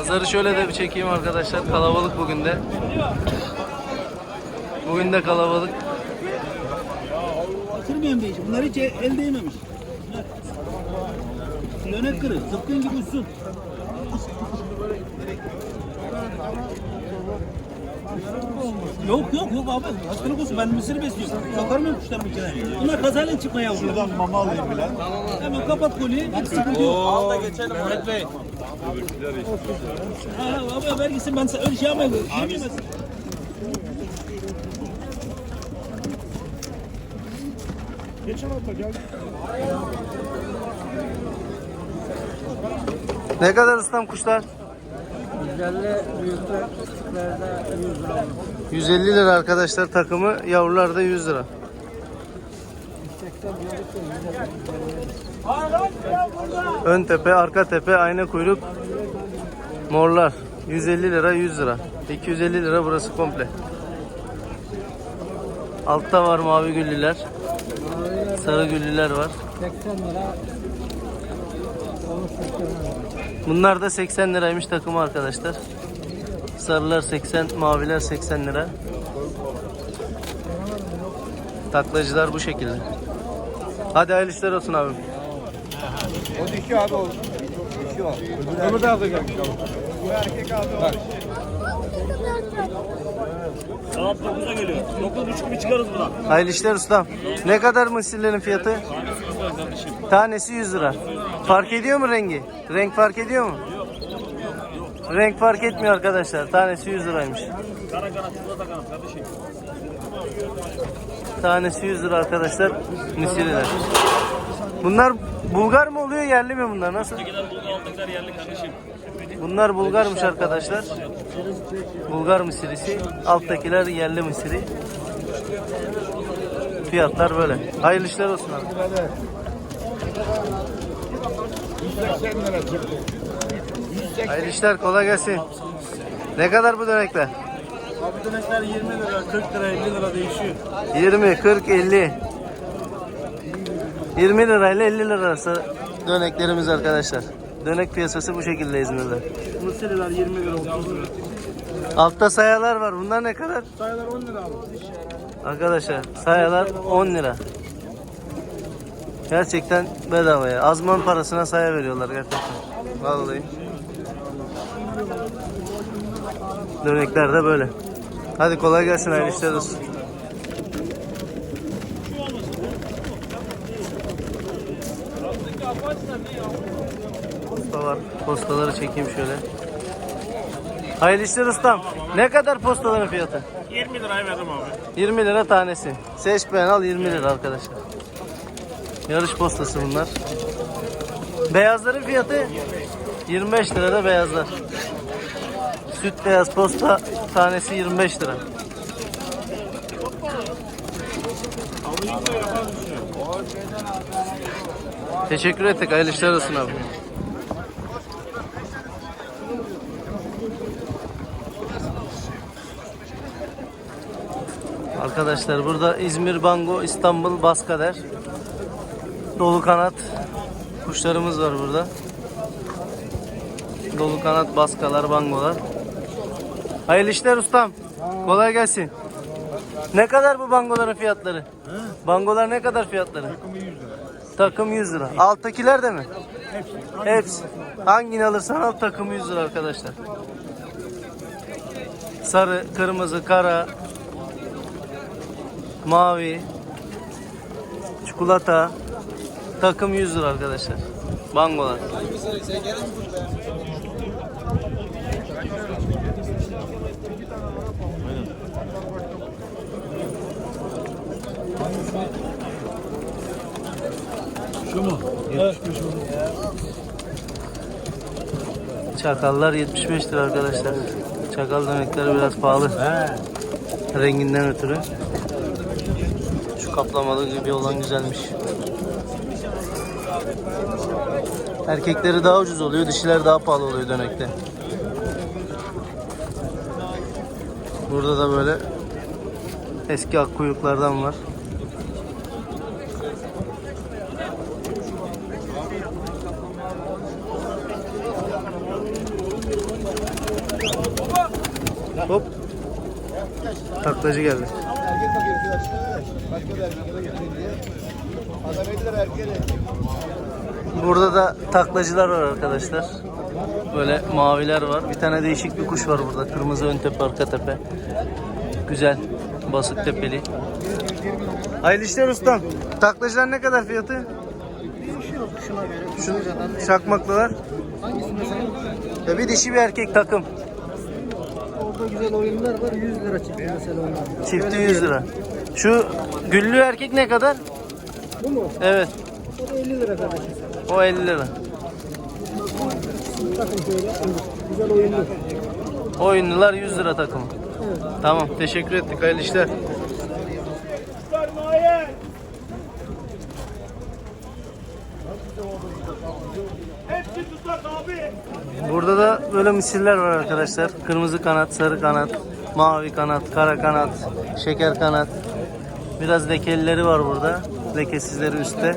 Pazarı şöyle de bir çekeyim arkadaşlar. Kalabalık bugün de. Bugün de kalabalık. Kırmayan bir iş. Bunlar hiç el değmemiş. Lönet kırı. Zıpkın gibi uçsun. Yok yok yok abi. Hastalık olsun. Ben mısır besliyorum. Sokarmıyorum kuşlarımı içine. Bunlar kazayla çıkma yavrum. Şuradan mama alayım bile. Hemen kapat koliyi. Hiç sıkıntı yok. Al da geçelim. Mehmet Bey. Abi ver gitsin ben öyle şey yapmayayım. Ne kadar ustam kuşlar? 150 büyükler küçüklerde 100 lira. 150 lira arkadaşlar takımı. Yavrular da 100 lira. 80 büyükler Ön tepe, arka tepe, ayna kuyruk. Morlar. 150 lira, 100 lira. 250 lira burası komple. Altta var mavi güllüler. Sarı güllüler var. 80 lira. Bunlar da 80 liraymış takımı arkadaşlar. Sarılar 80, maviler 80 lira. Taklacılar bu şekilde. Hadi hayırlı işler olsun abim. O dişi abi o. O. Öbür gelmiş abi. Bu erkek abi o. Bak. Saat 9'a geliyor. 9.30 gibi çıkarız buradan. Hayırlı işler ustam. Ne kadar mısırların fiyatı? Tanesi 100 lira. Fark ediyor mu rengi? Renk fark ediyor mu? Renk fark etmiyor arkadaşlar. Tanesi 100 liraymış. Kara kanat kardeşim. Tanesi 100 lira arkadaşlar. Misiriler. Bunlar Bulgar mı oluyor yerli mi bunlar? Nasıl? Gider bulga aldıklar yerli kardeşim. Bunlar Bulgarmış arkadaşlar. Bulgar misirisi. Alttakiler yerli misiri. Fiyatlar böyle. Hayırlı işler olsun abi. 180 lira çıktı. Hayırlı işler kolay gelsin. Ne kadar bu dönekler? Abi dönekler 20 lira, 40 lira, 50 lira değişiyor. 20, 40, 50. 20 lirayla 50 lira arası döneklerimiz arkadaşlar. Dönek piyasası bu şekilde İzmir'de. Mısırlar 20 lira, 30 lira. Altta sayalar var. Bunlar ne kadar? Sayılar 10 lira abi. Arkadaşlar sayalar 10 lira. Gerçekten bedavaya. Azman parasına saya veriyorlar gerçekten. Vallahi. Dönekler de böyle. Hadi kolay gelsin hayırlı işler olsun. Posta var. Postaları çekeyim şöyle. Hayırlı işler ustam. Ne kadar postaların fiyatı? 20 liraya verdim abi. 20 lira tanesi. Seç beğen al 20 lira arkadaşlar. Yarış postası bunlar. Beyazların fiyatı 25 lira da beyazlar. Süt beyaz posta tanesi 25 lira. Teşekkür ettik. Hayırlı işler olsun abi. Arkadaşlar burada İzmir Bango, İstanbul Baskader. Dolu kanat kuşlarımız var burada. Dolu kanat baskalar, bangolar. Hayırlı işler ustam. Kolay gelsin. Ne kadar bu bangoların fiyatları? Bangolar ne kadar fiyatları? Takımı 100 lira. Takım 100 lira. Alttakiler de mi? Hepsi. Hepsi. Hangini alırsan al takım 100 lira arkadaşlar. Sarı, kırmızı, kara, mavi, çikolata, takım 100 lira arkadaşlar. Bangolar. Şu mu? 75 mi? Çakallar 75 lira arkadaşlar. Çakal dönekleri biraz pahalı. Renginden ötürü. Kaplamalı gibi olan güzelmiş. Erkekleri daha ucuz oluyor, dişiler daha pahalı oluyor dönekte. Burada da böyle eski ak kuyruklardan var. Hop. Taklacı geldi. Erkek bakıyor arkadaşlar. Başka da erkek de getirin diye. Adam ediler erkeğe. Burada da taklacılar var arkadaşlar. Böyle maviler var. Bir tane değişik bir kuş var burada. Kırmızı ön tepe, arka tepe. Güzel. Basık tepeli. Hayırlı işler ustam. Taklacılar ne kadar fiyatı? Şu çakmaklılar. Ya bir dişi bir erkek takım. Güzel oyunlar var. 100 lira çıktı mesela onlar. Çifti 100 lira. Şu güllü erkek ne kadar? Bu mu? Evet. O da 50 lira kardeşim. O 50 lira. Bakın şöyle. Güzel oyunlu. Oyunlular 100 lira takım. Tamam teşekkür ettik hayırlı işler. Burada da böyle misiller var arkadaşlar. Kırmızı kanat, sarı kanat, mavi kanat, kara kanat, şeker kanat. Biraz lekelileri var burada. Lekesizleri üstte.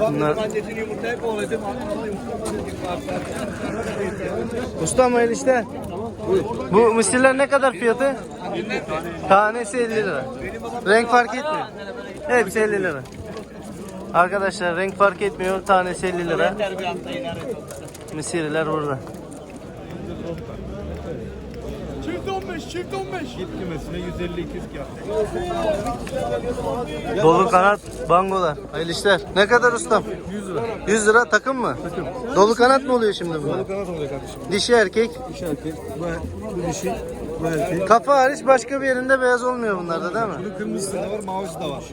Bunlar Ustam hayırlı işler. Bu mısırlar ne kadar fiyatı? Tanesi 50 lira. Renk fark etmiyor. Hepsi 50 lira. Arkadaşlar renk fark etmiyor. Tanesi 50 lira. Mısırlar burada. Çift 15, çift 15. Git kümesine 150 200 kağıt. Dolu kanat bangolar. Hayırlı işler. Ne kadar ustam? 100 lira. 100 lira takım mı? Takım. Dolu kanat mı oluyor şimdi bu? kanat oluyor kardeşim. Dişi erkek. Dişi erkek. Bu, bu dişi, erkek. Kafa hariç başka bir yerinde beyaz olmuyor bunlarda değil mi? Bunun kırmızısı da var, mavisi de var.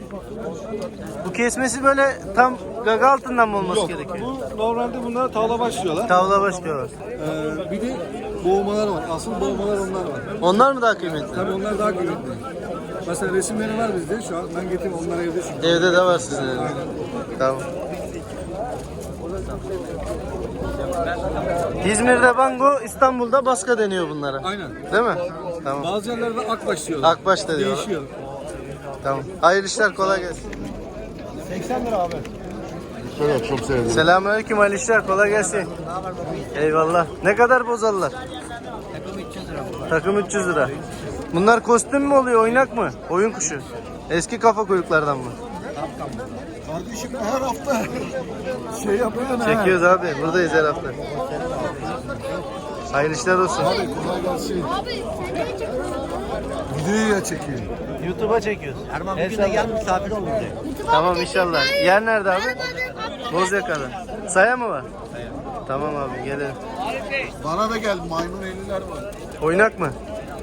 Bu kesmesi böyle tam gaga altından mı olması Yok, gerekiyor? bu normalde bunlar tavla başlıyorlar. Tavla baş diyorlar. Ee, bir de boğmalar var. Asıl boğmalar onlar var. Onlar mı daha kıymetli? Tabii onlar daha kıymetli. Mesela resimleri var bizde şu an. Ben getireyim onları evde şimdi. Evde de var sizin. Tamam. İzmir'de bango, İstanbul'da baska deniyor bunlara. Aynen. Değil mi? Tamam. Bazı yerlerde akbaş diyorlar. Akbaş da diyorlar. Değişiyor. Tamam. Hayırlı işler kolay gelsin. 80 lira abi. Evet çok sevdim. Selamünaleyküm hayırlı işler kolay gelsin. Eyvallah. Ne kadar bozalılar? Takım 300 lira. Takım 300 lira. Bunlar kostüm mü oluyor, oynak mı? Oyun kuşu. Eski kafa kuyruklardan mı? Kardeşim her hafta şey yapıyorsun ha. Çekiyoruz abi. Buradayız her hafta. Hayırlı işler olsun. Kolay gelsin. Videoyu ya çekeyim. YouTube'a çekiyoruz. Erman bugün de gel misafir ol bize. Tamam inşallah. Yer nerede abi? Bozyaka'da. Saya mı var? Tamam abi gelelim. Bana da gel maymun 50'ler var. Oynak mı?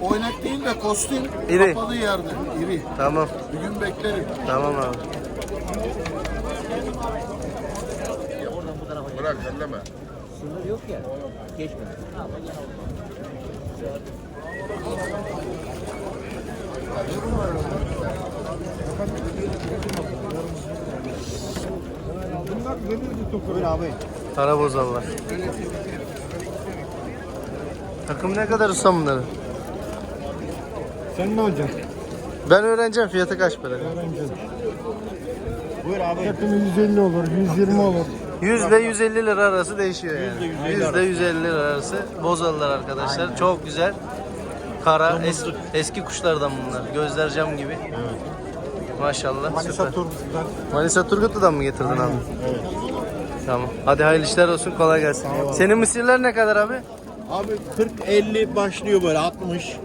Oynak değil de kostüm İri. kapalı yerde. İri. Tamam. Bir gün beklerim. Tamam abi. Bırak elleme. Sınır yok ya. Geçme. Buyur abi. Para bozallar. Takım ne kadar ustam bunların? Sen ne olacaksın? Ben öğreneceğim fiyatı kaç para? Buyur abi. Takımı 150 olur, 120 olur. 100 ile 150 lira arası değişiyor yani. 100 ile 150 lira arası bozalılar arkadaşlar. Çok güzel. Kara es- eski kuşlardan bunlar. Gözler cam gibi. Maşallah. Manisa süper. Turgut'tan. Manisa Turgutlu'dan mı getirdin abi? Tamam. Hadi hayırlı işler olsun. Kolay gelsin. Senin mısırlar ne kadar abi? Abi 40-50 başlıyor böyle 60.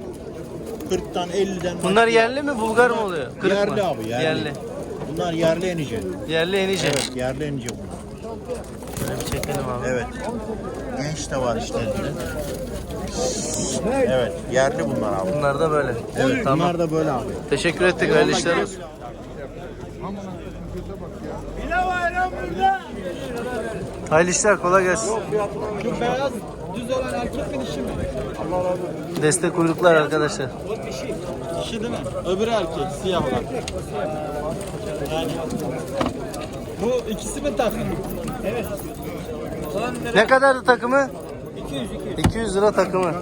40'tan 50'den Bunlar başlıyor. yerli mi Bulgar mı oluyor? Kırık Yerli mı? abi, yerli. Yerli. Bunlar yerli enice. Yerli enice. Evet yerli enice bunlar. Şöyle bir çekelim abi. Evet. Genç de var işte elinde. Evet yerli bunlar abi. Bunlar da böyle. Evet Tamam. bunlar da böyle abi. Teşekkür ettik. Hayırlı işler olsun. Hayırlı işler. Kolay gelsin. Şu beyaz düz olan erkek mi dişi mi? Destek kuyruklar arkadaşlar. O dişi. Dişi değil mi? Öbürü erkek siyah olan. Yani. Bu ikisi mi takım? Evet. Ne kadardı takımı? 200 200. 200 lira takımı.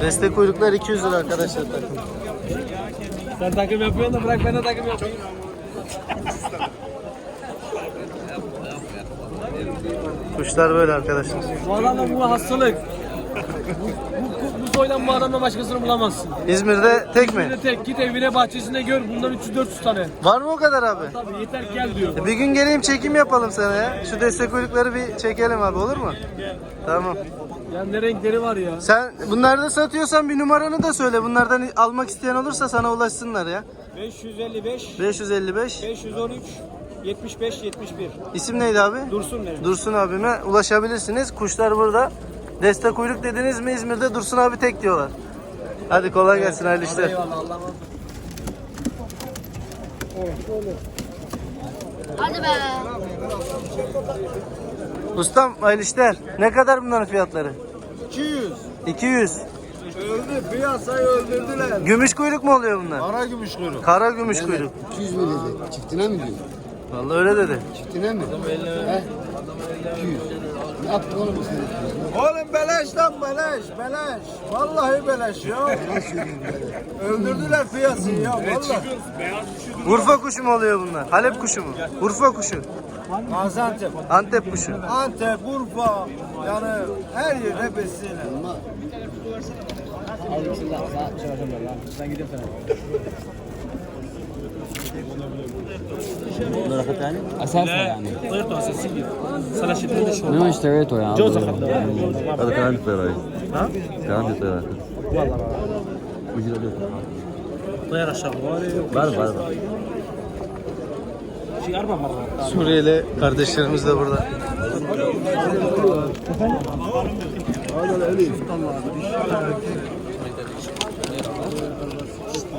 Destek kuyruklar 200 lira arkadaşlar takım. Sen takım yapıyorsun da bırak ben de takım yapayım. Kuşlar böyle arkadaşlar. Bu adamla bu hastalık. Bu, bu, bu soydan bu adamla başkasını bulamazsın. İzmir'de tek mi? Bir tek git evine bahçesinde gör bundan 300-400 tane. Var mı o kadar abi? Tabii yeter ki gel diyor. Bir gün geleyim çekim yapalım sana ya. Şu destek kuyrukları bir çekelim abi olur mu? Tamam. Ya ne renkleri var ya. Sen bunları da satıyorsan bir numaranı da söyle. Bunlardan almak isteyen olursa sana ulaşsınlar ya. 555, 555. 513, 75, 71. İsim neydi abi? Dursun benim. Dursun abime ulaşabilirsiniz. Kuşlar burada. Destek kuyruk dediniz mi İzmir'de Dursun abi tek diyorlar. Hadi kolay gelsin hayırlı işler. Hadi be. Ustam hayırlı işler. Ne kadar bunların fiyatları? 200. 200. Öldü piyasayı öldürdüler. Gümüş kuyruk mu oluyor bunlar? Para gümüş kuyruk. Kara gümüş kuyruk. 200 mi dedi? Çiftine mi diyor? Vallahi öyle dedi. Çiftine mi? He? 200. Yaptın oğlum sen? Oğlum beleş lan beleş beleş. Vallahi beleş ya. Öldürdüler piyasayı ya vallahi. Urfa kuşu mu oluyor bunlar? Halep kuşu mu? Urfa kuşu. Gaziantep, Antep kuşu. Antep, Urfa yani her yerde besleyin. اساسا يعني طيرته اساسيه سلاشتين شو انا اشتريته يا عم جوزة هذا كان عندي طيارة ها؟ كان عندي طيارة طياره شغاله بعرف بعرف شي اربع مرات Suriyeli kardeşlerimiz de burada.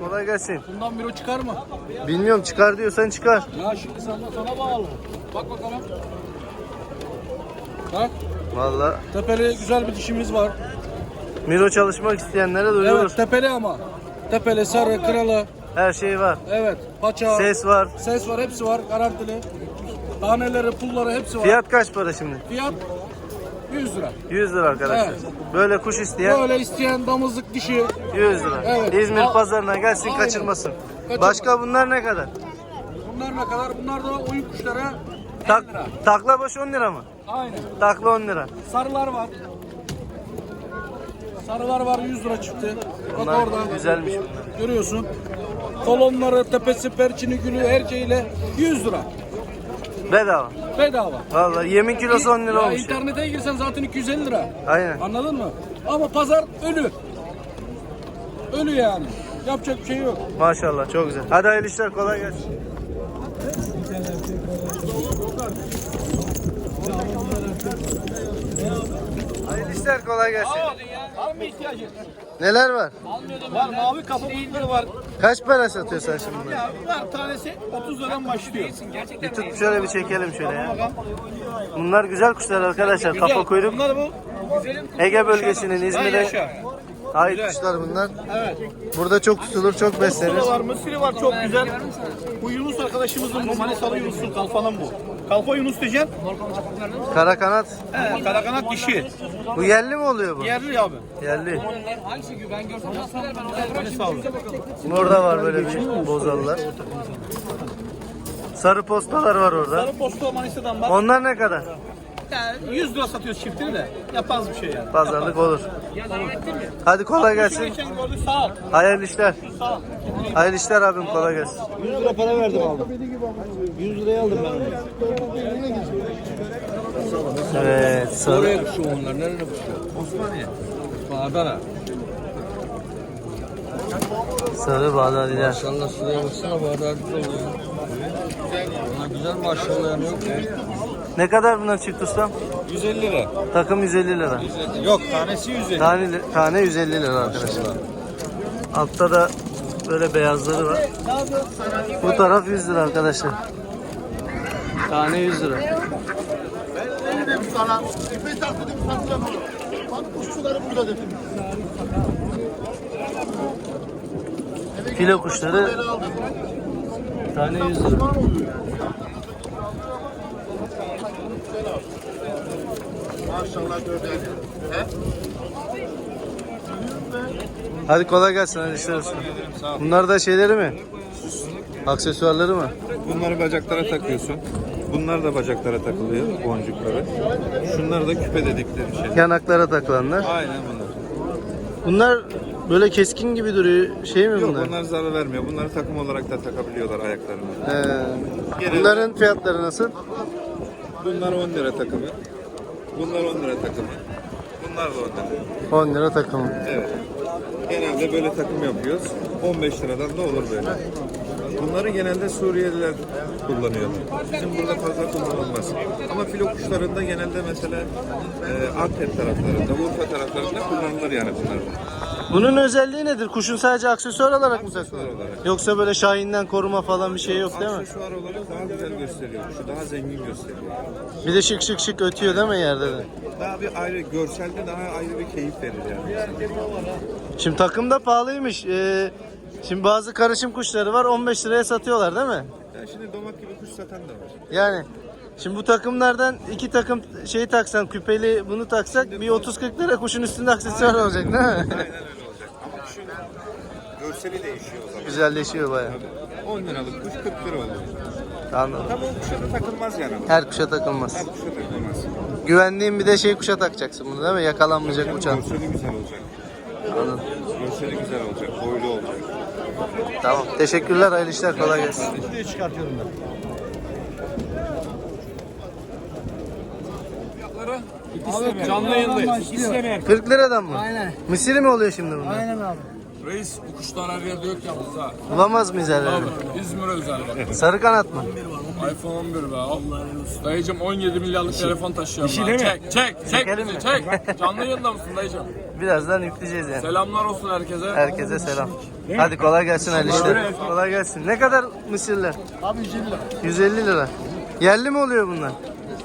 Kolay gelsin. Bundan bir o çıkar mı? Bilmiyorum çıkar diyorsan çıkar. Ya şimdi sana, sana bağlı. Bak bakalım. Bak Vallahi tepeli güzel bir dişimiz var. Miro çalışmak isteyenlere duyurur. Evet tepeli ama. Tepeli, sarı, kralı. Her şey var. Evet paça. Ses var. Ses var hepsi var garantili. Taneleri, pulları hepsi var. Fiyat kaç para şimdi? Fiyat 100 lira. 100 lira arkadaşlar. Evet. Böyle kuş isteyen Böyle isteyen damızlık dişi 100 lira. Evet. İzmir Al- pazarına gelsin Aynen. kaçırmasın. Kaçırma. Başka bunlar ne kadar? Bunlar ne kadar? Bunlar da oyun kuşları 50 Tak, takla başı 10 lira mı? Aynen. Takla 10 lira. Sarılar var. Sarılar var 100 lira çıktı. Bak Bunlar orada. güzelmiş bunlar. Görüyorsun. Kolonları, tepesi, perçini, gülü her şeyle 100 lira. Bedava. Bedava. Vallahi yemin kilosu 10 lira Ya olmuş. ya. internete girsen zaten 250 lira. Aynen. Anladın mı? Ama pazar ölü. Ölü yani. Yapacak bir şey yok. Maşallah çok güzel. Hadi hayırlı işler kolay gelsin. Hayırlı işler kolay gelsin. Var mı ihtiyacın? Neler var? Var mavi kafa bulutları var. Kaç para satıyorsun sen şimdi bunları? Ya var tanesi 30 liradan başlıyor. Bir tut şöyle bir çekelim şöyle ya. Bunlar güzel kuşlar arkadaşlar. Kafa kuyruk. Bunlar bu. Ege bölgesinin İzmir'e ait kuşlar bunlar. Evet. Burada çok tutulur, çok beslenir. Burada var, Mısır'ı var çok güzel. Bu Yunus arkadaşımızın bu Manisalı Yunus'un kalfanın bu. Kalfa Yunus diyeceksin. Kara kanat. He, karakanat dişi. Bu yerli mi oluyor bu? Yerli abi. Yerli. Manisalı. Orada var böyle bir bozallar. Sarı postalar var orada. Sarı posta Manisa'dan bak. Onlar ne kadar? Yani 100 lira satıyoruz çiftini de. Yapmaz bir şey yani. Pazarlık olur. Hadi kolay gelsin. geçen gördük sağ ol. Hayırlı işler. Sağ ol. Hayırlı işler abim kolay gelsin. 100 lira para verdim aldım. 100 liraya aldım ben onu. Evet sarı. kuşu onlar. Nerede kuşu? Osmaniye. Adana. Sarı bağdadiler. Maşallah şuraya baksana bu kadar oluyor. Güzel maşallah yani yok. Ne kadar bunlar çift ustam? 150 lira. Takım 150 lira. Yok tanesi 150. Tane, tane 150 lira arkadaşlar. Altta da böyle beyazları var. Bu taraf 100 lira arkadaşlar. Tane 100 lira. Ben dedim sana. İpe taktım satacağım onu. Kuşçuları burada dedim. Filo kuşları tane 100 lira. Maşallah. Hadi kolay gelsin hadi işler olsun. Bunlar da şeyleri mi? Aksesuarları mı? Bunları bacaklara takıyorsun. Bunlar da bacaklara takılıyor boncukları. Şunlar da küpe dedikleri şey. Yanaklara takılanlar. Aynen bunlar. Bunlar böyle keskin gibi duruyor. Şey mi Yok bunlar? bunlar zarar vermiyor. Bunları takım olarak da takabiliyorlar ayaklarına. Ee, bunların fiyatları nasıl? Bunlar 10 lira takımı. Bunlar 10 lira takımı. Bunlar da 10 lira. 10 lira takımı. Evet. Genelde böyle takım yapıyoruz. 15 liradan da olur böyle. Bunları genelde Suriyeliler kullanıyor. Bizim burada fazla kullanılmaz. Ama filo kuşlarında genelde mesela e, Antep taraflarında, Urfa taraflarında kullanılır yani bunlar. Bunun özelliği nedir? Kuşun sadece aksesuar olarak mı olarak. Yoksa böyle şahinden koruma falan bir şey yok değil mi? Aksesuar olarak daha güzel gösteriyor. Şu daha zengin gösteriyor. Bir de şık şık şık ötüyor değil mi yerde de? Daha bir ayrı, görselde daha ayrı bir keyif verir yani. Şimdi takım da pahalıymış. Ee, şimdi bazı karışım kuşları var 15 liraya satıyorlar değil mi? Ya şimdi domak gibi kuş satan da var. Yani şimdi bu takımlardan iki takım şey taksan küpeli bunu taksak bir 30-40 lira kuşun üstünde aksesuar olacak değil mi? Aynen öyle görseli değişiyor o zaman. Güzelleşiyor baya. 10 liralık kuş 40 lira oluyor. Anladım. Tam o kuşa da takılmaz yani. Her kuşa takılmaz. Her kuşa takılmaz. Güvendiğin bir de şey kuşa takacaksın bunu değil mi? Yakalanmayacak uçan. Görseli güzel olacak. Anladım. Görseli güzel olacak. Boylu olacak. Tamam. Teşekkürler. Hayırlı işler. Kolay gelsin. Canlı yayındayız. 40 liradan mı? Aynen. Misiri mi oluyor şimdi bunlar? Aynen abi. Reis bu kuşlar her yerde yok yalnız ha. Bulamaz mıyız herhalde? Abi İzmir'e özel bak. Sarı kanat mı? iPhone 11 be al. Dayıcım 17 milyarlık telefon taşıyorum ben. Çek çek çek Çekelim bizi mi? çek. Canlı yayında mısın dayıcım? Birazdan yükleyeceğiz yani. Selamlar olsun herkese. Herkese selam. Hadi kolay gelsin hayırlı işler. Kolay gelsin. Ne kadar mısırlar? Abi 150 lira. 150 lira. Yerli mi oluyor bunlar?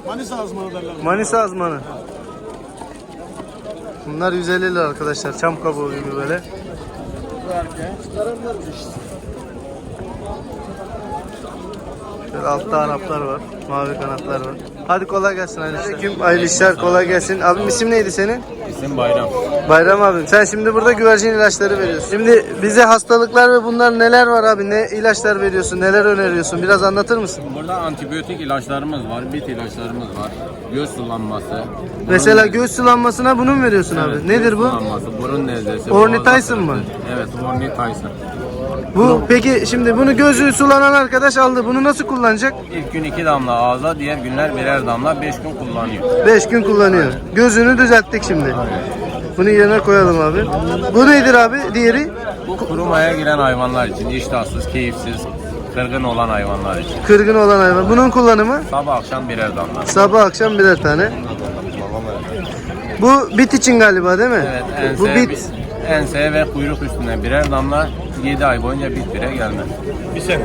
Manisa azmanı derler. Manisa azmanı. Bunlar 150 lira arkadaşlar. Çam kabuğu gibi böyle. Şöyle altta Araplar var. Mavi kanatlar var. Hadi kolay gelsin. Aleyküm hayırlı işler kolay gelsin. Abim isim neydi senin? İsim Bayram. Bayram abim. Sen şimdi burada güvercin ilaçları veriyorsun. Şimdi bize hastalıklar ve bunlar neler var abi? Ne ilaçlar veriyorsun? Neler öneriyorsun? Biraz anlatır mısın? Burada antibiyotik ilaçlarımız var, bit ilaçlarımız var. Göz sulanması. Mesela göğüs sulanmasına bunu mu veriyorsun abi? Nedir göz bu? Sulanması, burun nezlesi. Ornithine boğaz mı? Evet, Ornithine. Bu peki şimdi bunu gözü sulanan arkadaş aldı. Bunu nasıl kullanacak? İlk gün iki damla ağza, diğer günler birer damla, beş gün kullanıyor. 5 gün kullanıyor. Gözünü düzelttik şimdi. Bunu yerine koyalım abi. Bu nedir abi? Diğeri Bu kurumaya giren hayvanlar için, iştahsız, keyifsiz, kırgın olan hayvanlar için. kırgın olan hayvan. Bunun kullanımı Sabah akşam birer damla. sabah akşam birer tane. Bu bit için galiba değil mi? Evet, ense, Bu bit. ense ve kuyruk üstüne birer damla, 7 ay boyunca bit bire gelmez. Bir sene.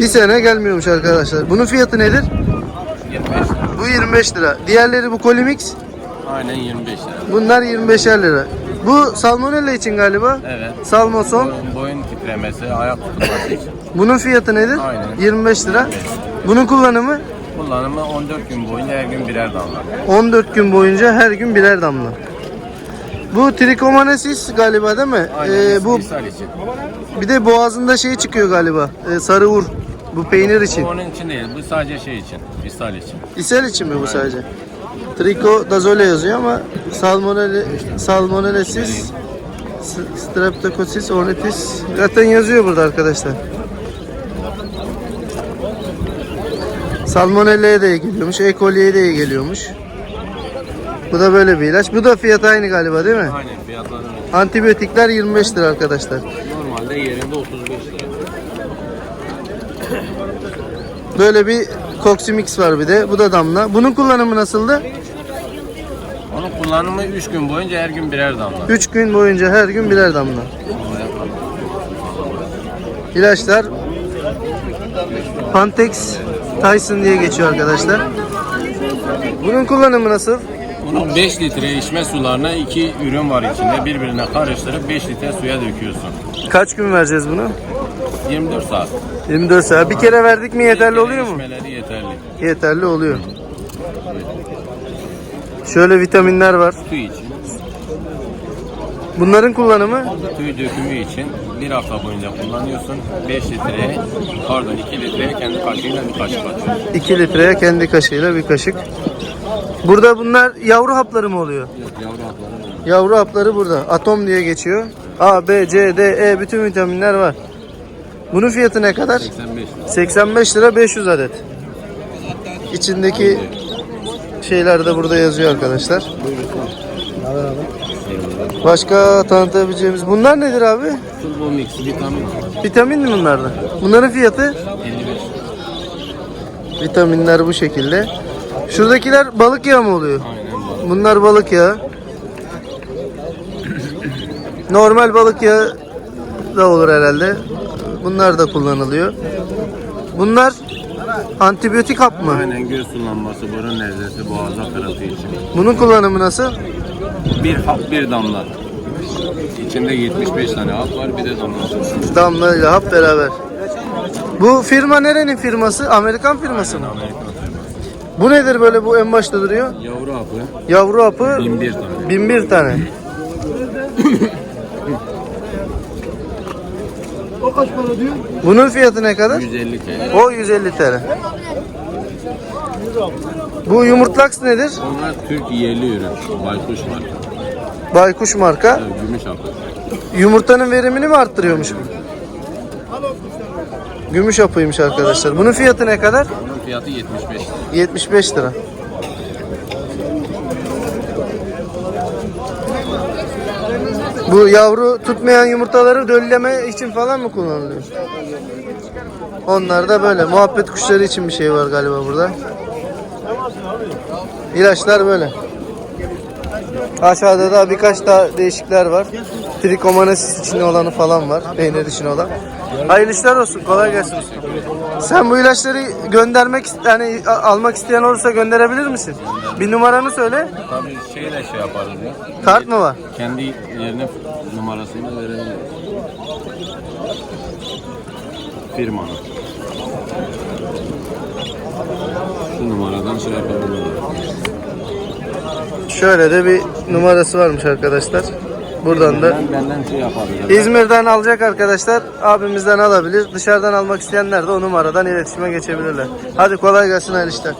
Bir sene gelmiyormuş arkadaşlar. Bunun fiyatı nedir? 25 lira. Bu 25 lira. Diğerleri bu Colimix. Aynen 25 lira. Bunlar 25'er lira. Bu salmonella için galiba. Evet. Salmoson. Boyun, boyun titremesi, ayak tutulması için. Bunun fiyatı nedir? Aynen. 25 lira. Bunun kullanımı Kullanımı 14 gün boyunca her gün birer damla. 14 gün boyunca her gün birer damla. Bu trikomanesis galiba değil mi? Aynen Ee, bu ishal için. bir de boğazında şey çıkıyor galiba. Ee, sarı ur. Bu peynir için. Bu onun için değil, bu sadece şey için, ishal için. İshal için mi bu sadece? Trikodazole yazıyor ama salmonella salmonellesis s- streptococcus ornithis zaten yazıyor burada arkadaşlar. Salmonella'ya da iyi geliyormuş, E. coli'ye de iyi geliyormuş. Bu da böyle bir ilaç. Bu da fiyat aynı galiba değil mi? Aynen fiyatları Antibiyotikler 25 lira arkadaşlar. normalde yerinde 35 lira. Böyle bir Coximix var bir de. Bu da damla. Bunun kullanımı nasıldı? Onun kullanımı 3 gün boyunca her gün birer damla. 3 gün boyunca her gün birer damla. İlaçlar Pantex Tyson diye geçiyor arkadaşlar. Bunun kullanımı nasıl? Bunun 5 litre içme sularına iki ürün var içinde. Birbirine karıştırıp 5 litre suya döküyorsun. Kaç gün vereceğiz bunu? 24 saat. 24 saat. Bir kere verdik mi yeterli oluyor mu? İçmeleri yeterli. Yeterli oluyor. Şöyle vitaminler var. Tüy için, Bunların kullanımı tüy dökümü için bir hafta boyunca kullanıyorsun. 5 litreye, pardon 2 litreye kendi kaşığıyla bir kaşık atıyorsun. 2 litreye kendi kaşığıyla bir kaşık. Burada bunlar yavru hapları mı oluyor? Yavru hapları Yavru hapları burada. Atom diye geçiyor. A, B, C, D, E bütün vitaminler var. Bunun fiyatı ne kadar? 85 lira. 85 lira 500 adet. İçindeki şeyler de burada yazıyor arkadaşlar. Başka tanıtabileceğimiz bunlar nedir abi? Turbo Mix vitamin Vitamin mi bunlar da? Bunların fiyatı 55. vitaminler bu şekilde. Şuradakiler balık yağı mı oluyor? Aynen bu. Bunlar balık yağı. Normal balık yağı da olur herhalde. Bunlar da kullanılıyor. Bunlar antibiyotik hap mı? Aynen göz sulanması, burun nezlesi, boğaza kırıntı için. Bunun kullanımı nasıl? Bir hap bir damla. İçinde 75 tane hap var bir de damlası var. Damla ile hap beraber. Bu firma nerenin firması? Amerikan firması mı? Amerikan. Bu nedir böyle bu en başta duruyor? Yavru hapı Yavru hapı 1001 tane. 1001 tane. O kaç para diyor? Bunun fiyatı ne kadar? 150 TL. O 150 TL. Bu yumurtlaks nedir? Onlar Türk yerli ürün. Baykuş var. Baykuş marka. Evet, Gümüş hapı. Yumurtanın verimini mi arttırıyormuş bu? Gümüş hapıymış arkadaşlar. Bunun fiyatı ne kadar? Onun fiyatı 75 lira. 75 lira. Bu yavru tutmayan yumurtaları dölleme için falan mı kullanılıyor? Onlar da böyle. Muhabbet kuşları için bir şey var galiba burada. İlaçlar böyle. Aşağıda da birkaç daha değişikler var. Trikomonasis içinde olanı falan var. Peynir içinde olan. Hayırlı işler olsun. Kolay gelsin. Sen bu ilaçları göndermek yani almak isteyen olursa gönderebilir misin? Bir numaranı söyle. Tabii şeyle şey yaparız ya. Kart mı var? Kendi yerine numarasını verelim. Firmanın. Şu numaradan şey yapabiliriz. Şöyle de bir numarası varmış arkadaşlar. Buradan da benden şey. İzmir'den alacak arkadaşlar abimizden alabilir. Dışarıdan almak isteyenler de o numaradan iletişime geçebilirler. Hadi kolay gelsin hayırlı işler.